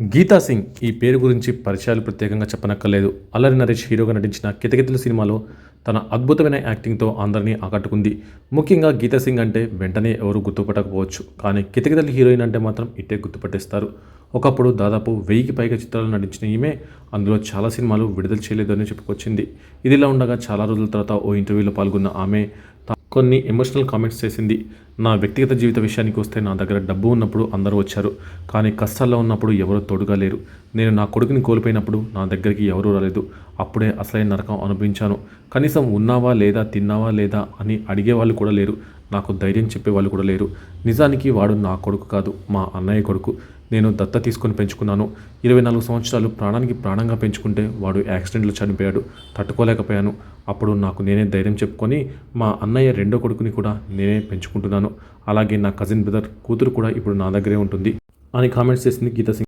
గీతా సింగ్ ఈ పేరు గురించి పరిచయాలు ప్రత్యేకంగా చెప్పనక్కర్లేదు. అల్లరి నరేష్ హీరోగా నటించిన కితకితలు సినిమాలో తన అద్భుతమైన యాక్టింగ్తో అందరినీ ఆకట్టుకుంది. ముఖ్యంగా గీతా సింగ్ అంటే వెంటనే ఎవరు గుర్తుపట్టకపోవచ్చు. కానీ కితకితలు హీరోయిన్ అంటే మాత్రం ఇట్టే గుర్తుపట్టేస్తారు. ఒకప్పుడు దాదాపు వెయ్యికి పైగా చిత్రాలు నటించిన ఈమె అందులో చాలా సినిమాలు విడుదల చేయలేదని చెప్పుకొచ్చింది. ఇదిలా ఉండగా చాలా రోజుల తర్వాత ఓ ఇంటర్వ్యూలో పాల్గొన్న ఆమె కొన్ని ఎమోషనల్ కామెంట్స్ చేసింది. నా వ్యక్తిగత జీవిత విషయానికి వస్తే నా దగ్గర డబ్బు ఉన్నప్పుడు అందరూ వచ్చారు. కానీ కష్టాల్లో ఉన్నప్పుడు ఎవరూ తోడుగా లేరు. నేను నా కొడుకుని కోల్పోయినప్పుడు నా దగ్గరికి ఎవరూ రాలేదు. అప్పుడే అసలైన నరకం అనిపించాను కనీసం ఉన్నావా లేదా తిన్నావా లేదా అని అడిగేవాళ్ళు కూడా లేరు. నాకు ధైర్యం చెప్పేవాళ్ళు కూడా లేరు. నిజానికి వాడు నా కొడుకు కాదు మా అన్నయ్య కొడుకు. నేను దత్త తీసుకొని పెంచుకున్నాను. ఇరవై నాలుగు సంవత్సరాలు ప్రాణానికి ప్రాణంగా పెంచుకుంటే వాడు యాక్సిడెంట్లో చనిపోయాడు తట్టుకోలేకపోయాను. అప్పుడు నాకు నేనే ధైర్యం చెప్పుకొని మా అన్నయ్య రెండో కొడుకుని కూడా నేనే పెంచుకుంటున్నాను. అలాగే నా కజిన్ బ్రదర్ కూతురు కూడా ఇప్పుడు నా దగ్గరే ఉంటుంది. అని కామెంట్స్ చేసింది గీత సింగ్.